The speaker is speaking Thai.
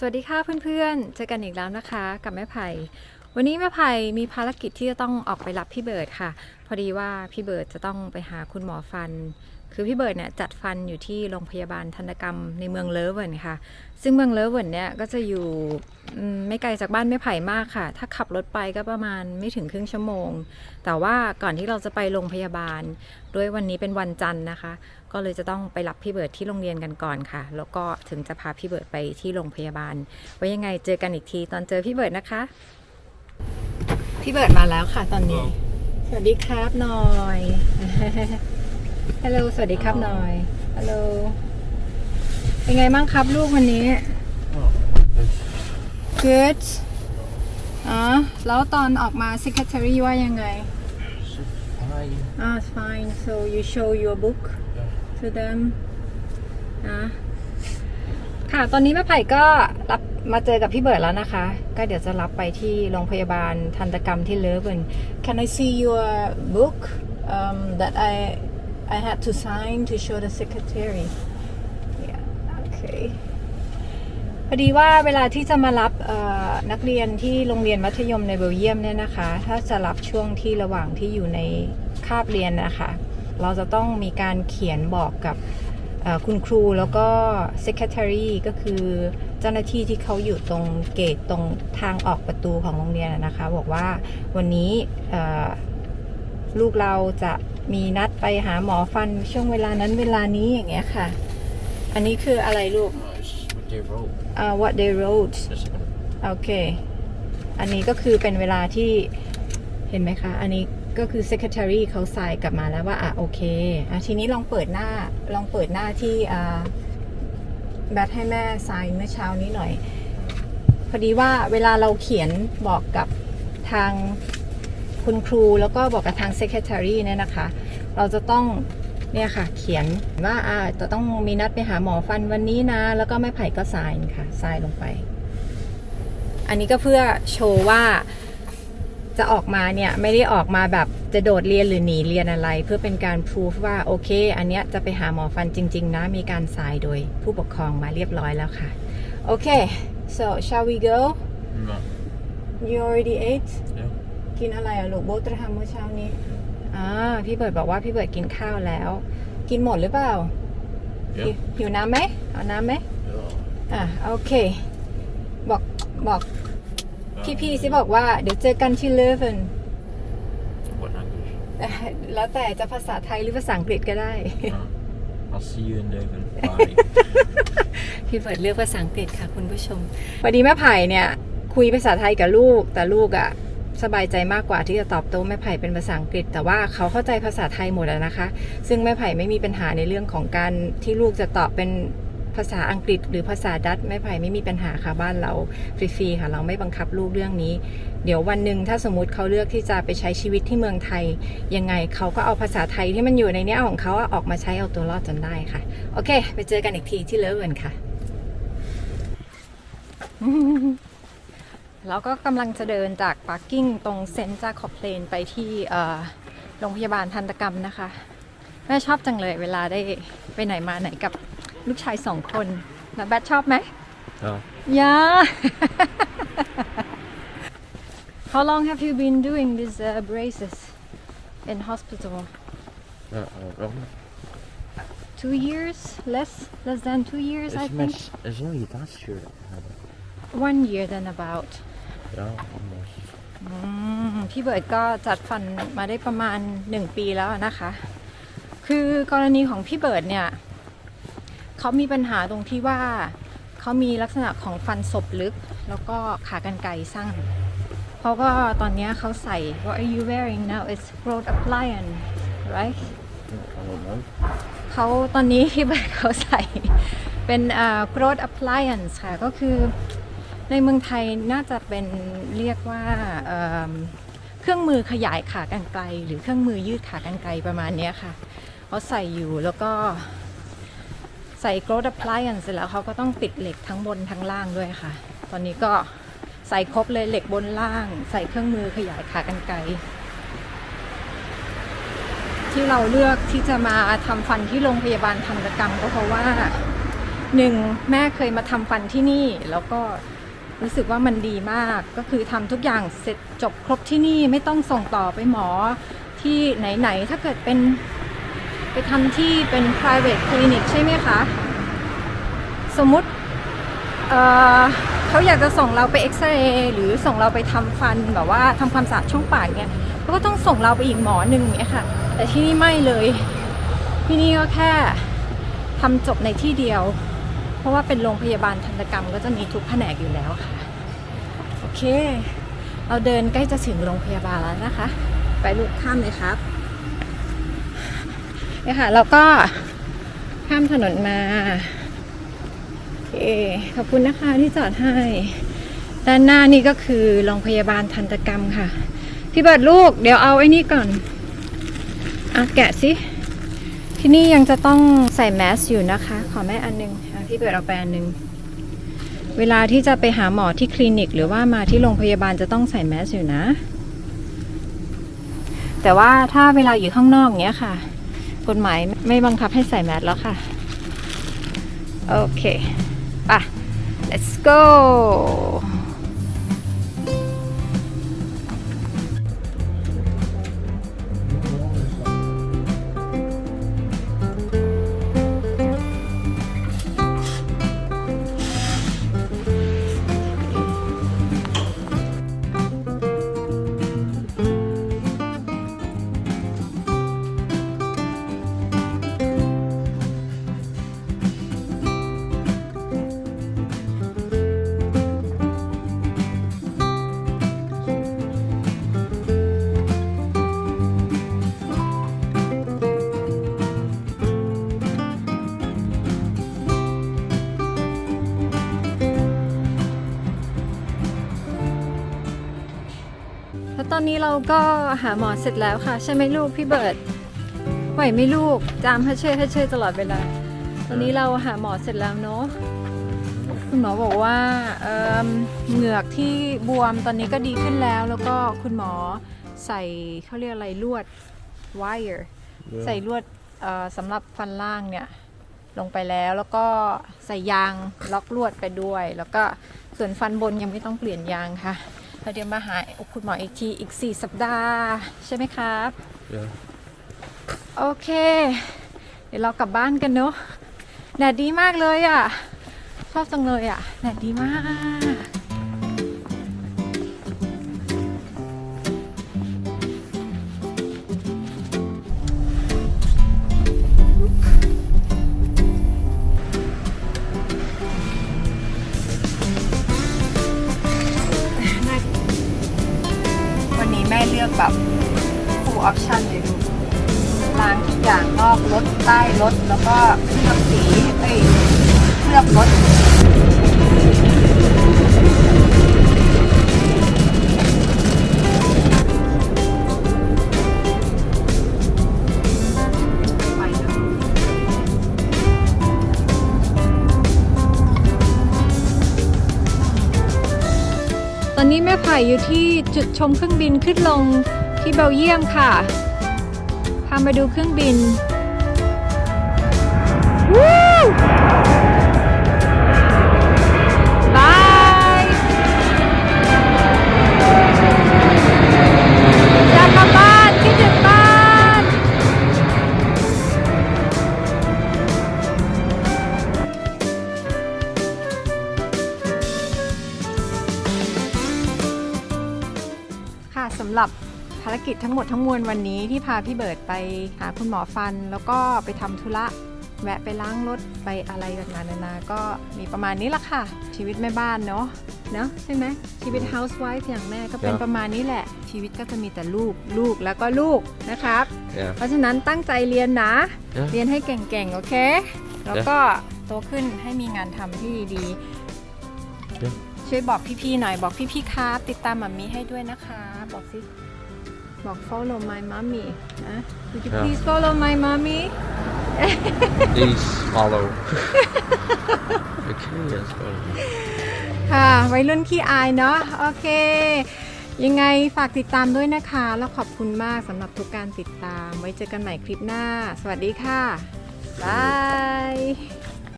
สวัสดีค่ะเพื่อนๆ เจอกันอีกแล้วนะคะกับแม่ไผ่วันนี้แม่ไผ่มีภารกิจที่จะต้องออกไปรับพี่เบิร์ดค่ะ พอดีว่าพี่เบิร์ดจะต้องไปหาคุณหมอฟัน คือพี่เบิร์ดเนี่ยจัดฟันอยู่ที่โรงพยาบาลทันตกรรมในเมืองเลอเวิร์นค่ะ ซึ่งเมืองเลอเวิร์นเนี่ยก็จะอยู่อืมไม่ไกลจากบ้านแม่ไผ่มากค่ะ ถ้าขับรถไปก็ประมาณไม่ถึงครึ่งชั่วโมง แต่ว่าก่อนที่เราจะไปโรงพยาบาล ด้วยวันนี้เป็นวันจันทร์นะคะ ก็เลยจะต้องไปรับพี่เบิร์ดที่โรงเรียนกันก่อนค่ะ แล้วก็ถึงจะพาพี่เบิร์ดไปที่โรงพยาบาล ไว้ยังไงเจอกันอีกทีตอนเจอพี่เบิร์ดนะคะ พี่เบิร์ดมาแล้วค่ะตอนนี้ สวัสดีครับหน่อย ฮัลโหลสวัสดีครับหน่อย ฮัลโหล เป็นไงบ้างครับลูกวันนี้ good อ๋อ แล้วตอนออกมา secretary ว่ายังไง Fine. Ah, it's fine. So you show your book to them. นะค่ะ ตอนนี้แม่ไผ่ก็รับมาเจอกับพี่เบิร์ดแล้วนะคะ ก็เดี๋ยวจะรับไปที่โรงพยาบาลทันตกรรมที่เลเวน Can I see your book um, that I I had to sign to show the secretary Yeah okay พอดีว่าเวลาที่จะมารับนักเรียนที่โรงเรียนมัธยมในเบลเยียมเนี่ยนะคะ ถ้าจะรับช่วงที่ระหว่างที่อยู่ในคาบเรียนนะคะ เราจะต้องมีการเขียนบอกกับคุณครูแล้วก็ secretary ก็คือเจ้าหน้าที่ที่เขาอยู่ตรงเกตตรงทางออกประตูของโรงเรียนนะคะ บอกว่าวันนี้ลูกเราจะ มีนัดไปหาหมอฟันช่วงเวลานั้นเวลานี้อย่างเงี้ยค่ะ อันนี้คืออะไรลูก Oh, it's what they wrote. อ่า what they wrote Just a minute. โอเค อันนี้ก็คือเป็นเวลาที่เห็นไหมคะ อันนี้ก็คือ secretary เขาใส่กลับมาแล้วว่า อะ โอเคอะทีนี้ลองเปิดหน้า ลองเปิดหน้าที่อ่าแบทให้แม่ไซน์เมื่อเช้านี้หน่อย พอดีว่าเวลาเราเขียนบอกกับทาง คุณครูแล้วก็บอกกับทาง secretary เนี่ยนะคะ เราจะต้องเนี่ยค่ะ เขียนว่าอ่าจะต้องมีนัดไปหาหมอฟันวันนี้นะ แล้วก็แม่ไผ่ก็ไซน์ค่ะไซน์ลงไป อันนี้ก็เพื่อโชว์ว่าจะออกมาเนี่ย ไม่ได้ออกมาแบบจะโดดเรียนหรือหนีเรียนอะไร เพื่อเป็นการพิสูจว่าโอเค อันเนี้ยจะไปหาหมอฟันจริง ๆ นะ มีการสายโดยผู้ปกครองมาเรียบร้อยแล้วค่ะโอเค so shall we go No. you already ate Yeah. กินอะไรอะลูกโบทจะทำเมื่อเช้านี้อ่าพี่เบิร์ดบอกว่าพี่เบิร์ดกินข้าวแล้ว กินหมดหรือเปล่า Yeah. หิวหิวน้ำไหมเอาน้ำไหม Yeah. อะโอเค บอกบอกพี่ๆสิบอกว่าเดี๋ยวเจอกันที่เลเวน What language? แล้วแต่จะภาษาไทยหรือภาษาอังกฤษก็ได้ Uh, I'll see you in Devon. Bye. พี่เปิดเลือกภาษาอังกฤษค่ะคุณผู้ชมพอดีแม่ไผ่เนี่ย คุยภาษาไทยกับลูกแต่ลูกอะ่ะ สบายใจมากกว่าที่จะตอบโต้แม่ไผ่เป็นภาษาอังกฤษ แต่ว่าเขาเข้าใจภาษาไทยหมดแล้วนะคะ ซึ่งแม่ไผ่ไม่มีปัญหาในเรื่องของการที่ลูกจะตอบเป็นภาษาอังกฤษ หรือภาษาดัตช์แม่ไผ่ไม่มีปัญหาค่ะบ้านเราฟรีๆค่ะ เราไม่บังคับลูกเรื่องนี้ เดี๋ยววันหนึ่งถ้าสมมติเขาเลือกที่จะไปใช้ชีวิตที่เมืองไทย ยังไงเขาก็เอาภาษาไทยที่มันอยู่ในเนี้ของเขาอออกมาใช้เอาตัวรอดจนได้ค่ะ โอเค ไปเจอกันอีกทีที่เลเวนค่ะ แล้วก็กำลังจะเดินจากปาร์กิ้งตรงเซนต์จาคอบเพลนไปที่เอ่อโรงพยาบาลทันตกรรมนะคะ แม่ชอบจังเลยเวลาได้ไปไหนมาไหนกับลูกชายสองคน แล้วแบทชอบไหม Yeah. ยา How long have you been doing these uh, braces in hospital? Uh, uh, well, Two years? Less? Less than two years, I it's, think. mess, it's only last year. that I had it. One year then about. พี่เบิร์ดก็จัดฟันมาได้ประมาณหนึ่งปีแล้วนะคะ คือกรณีของพี่เบิร์ดเนี่ยเขามีปัญหาตรงที่ว่าเขามีลักษณะของฟันศพลึก แล้วก็ขากรรไกรสั้นเพราะว่าตอนนี้เขาใส่ what are you wearing now it's growth appliance right เขาตอนนี้พี่เบิร์ดเขาใส่เป็นเอ่อ growth appliance ค่ะ ก็คือ ในเมืองไทยน่าจะเป็นเรียกว่าเเครื่องมือขยายขากรรไกรหรือเครื่องมือยืดขากรรไกรประมาณนี้ค่ะเขาใส่อยู่แล้วก็ใส่ growth appliance เสร็จแล้วเขาก็ต้องติดเหล็กทั้งบนทั้งล่างด้วยค่ะ ตอนนี้ก็ใส่ครบเลยเหล็กบนล่าง ใส่เครื่องมือขยายขากรรไกรที่เราเลือกที่จะมาทำฟันที่โรงพยาบาลทันตกรรมก็เพราะว่าหนึ่งแม่เคยมาทำฟันที่นี่แล้วก็ รู้สึกว่ามันดีมากก็คือทำทุกอย่างเสร็จจบครบที่นี่ไม่ต้องส่งต่อไปหมอที่ไหนๆถ้าเกิดเป็นไปทำที่เป็น private clinic ใช่ไหมคะ สมมติเเขาอยากจะส่งเราไปเอ็กซเรย์หรือส่งเราไปทำฟันแบบว่าทำความสะอาดช่องปากเนี่ยเขาก็ต้องส่งเราไปอีกหมอหนึ่งเนี่ยค่ะ แต่ที่นี่ไม่เลย ที่นี่ก็แค่ทำจบในที่เดียว ราะว่าเป็นโรงพยาบาลทันตกรรมก็จะมีทุกแผนกอยู่แล้วค่ะ โอเค เราเดินใกล้จะถึงโรงพยาบาลแล้วนะคะ ไปลูกข้ามเลยครับเนี่ยค่ะเราก็ข้ามถนนมาโอเคขอบคุณนะคะที่จอดให้ ด้านหน้านี่ก็คือโรงพยาบาลทันตกรรมค่ะ พี่เบิร์ดลูกเดี๋ยวเอาไอ้นี่ก่อนอะแกะสิ ที่นี่ยังจะต้องใส่แมสอยู่นะคะ ขอแม่อันหนึงอะพี่เบิดเอาไปอันนึง เวลาที่จะไปหาหมอที่คลินิก หรือว่ามาที่โรงพยาบาลจะต้องใส่แมสอยู่นะ แต่ว่าถ้าเวลาอยู่ข้างนอกเนี้ยค่ะ กฎหมายไม่บังคับให้ใส่แมสแล้วค่ะ โอเคไป let's go นนี้เราก็หาหมอเสร็จแล้วค่ะ ใช่ไหมลูกพี่เบิร์ดไหวไหมลูกจามให้เช่ให้เช่ตลอดเวลาตอนนี้เราหาหมอเสร็จแล้วเนาะคุณหมอบอกว่าเอิ่มเหงือกที่บวมตอนนี้ก็ดีขึ้นแล้ว แล้วก็คุณหมอใส่เขาเรียกอะไรลวด wire ใส่ลวดเอ่อสำหรับฟันล่างเนี่ยลงไปแล้วแล้วก็ใส่ยางล็อกลวดไปด้วย แล้วก็ส่วนฟันบนยังไม่ต้องเปลี่ยนยางค่ะ แล้วเดี๋ยวมาหาคุณหมออีกทีอีก 4 สัปดาห์ใช่ไหมครับ Yeah. โอเค เดี๋ยวเรากลับบ้านกันเนาะแดดดีมากเลยอะ่ะ ชอบจังเลยอะ่ะแดดดีมาก full option เลยดูล้างทุกอย่างนอกรถใต้รถแล้วก็เคลือบสีเอ้ยเคลือบรถตอนนี้แม่ไผ่อยู่ที่จุดชมเครื่องบินขึ้นลง ที่เบลเยียมค่ะ พามาดูเครื่องบินวู้บายอยากกลับบ้านคิดถึงบ้าน ค่ะสำหรับารกิจทั้งหมดทั้งมวลวันนี้ที่พาพี่เบิร์ดไปหาคุณหมอฟัน แล้วก็ไปทำธุระแวะไปล้างรถไปอะไรต่างๆนานาก็มีประมาณนี้ละค่ะ ชีวิตแม่บ้านเนาะเนาะใช่ไหมชีวิต housewife อย่างแม่ก็เป็นครับประมาณนี้แหละ ชีวิตก็จะมีแต่ลูกลูกแล้วก็ลูกนะครับ Yeah. เพราะฉะนั้นตั้งใจเรียนนะ Yeah. เรียนให้เก่งๆ โอเค แล้วก็โตขึ้นให้มีงานทำที่ดีๆ Yeah. ช่วยบอกพี่ๆหน่อยบอกพี่ๆครับ ติดตามมัมมี่ให้ด้วยนะคะ บอกสิ บอก follow my mommy นะ Would you Yeah. please follow my mommy Please follow. okay, yes, well. ค่ะวัยรุ่นขี้อายเนาะโอเค ยังไงฝากติดตามด้วยนะคะ แล้วขอบคุณมากสำหรับทุกการติดตาม ไว้เจอกันใหม่คลิปหน้า สวัสดีค่ะบาย